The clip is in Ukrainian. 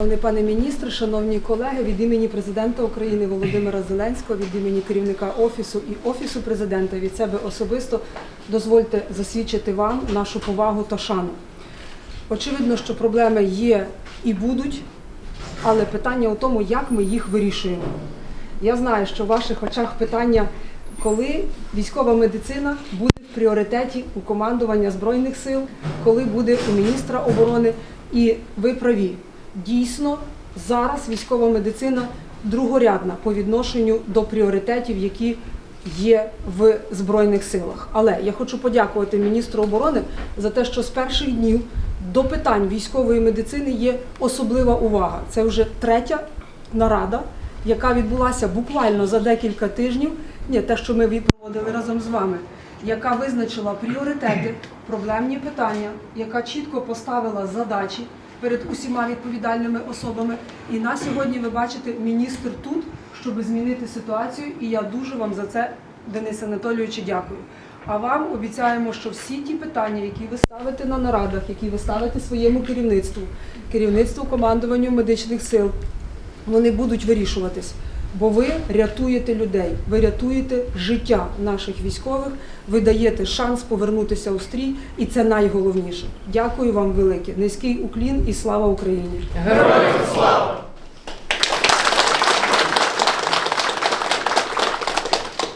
Шановний пане міністр, шановні колеги, від імені президента України Володимира Зеленського, від імені керівника офісу і офісу президента від себе особисто дозвольте засвідчити вам нашу повагу та шану. Очевидно, що проблеми є і будуть, але питання у тому, як ми їх вирішуємо. Я знаю, що в ваших очах питання, коли військова медицина буде в пріоритеті у командування Збройних сил, коли буде у міністра оборони, і ви праві. Дійсно, зараз військова медицина другорядна по відношенню до пріоритетів, які є в Збройних силах. Але я хочу подякувати міністру оборони за те, що з перших днів до питань військової медицини є особлива увага. Це вже третя нарада, яка відбулася буквально за декілька тижнів. Ні, те, що ми проводили разом з вами, яка визначила пріоритети, проблемні питання, яка чітко поставила задачі перед усіма відповідальними особами. І на сьогодні ви бачите міністр тут, щоб змінити ситуацію. І я дуже вам за це, Денис Анатолійовичу, дякую. А вам обіцяємо, що всі ті питання, які ви ставите на нарадах, які ви ставите своєму керівництву, керівництву командуванню медичних сил, вони будуть вирішуватись. Бо ви рятуєте людей, ви рятуєте життя наших військових, ви даєте шанс повернутися у стрій, і це найголовніше. Дякую вам велике. Низький уклін і слава Україні! Героям слава!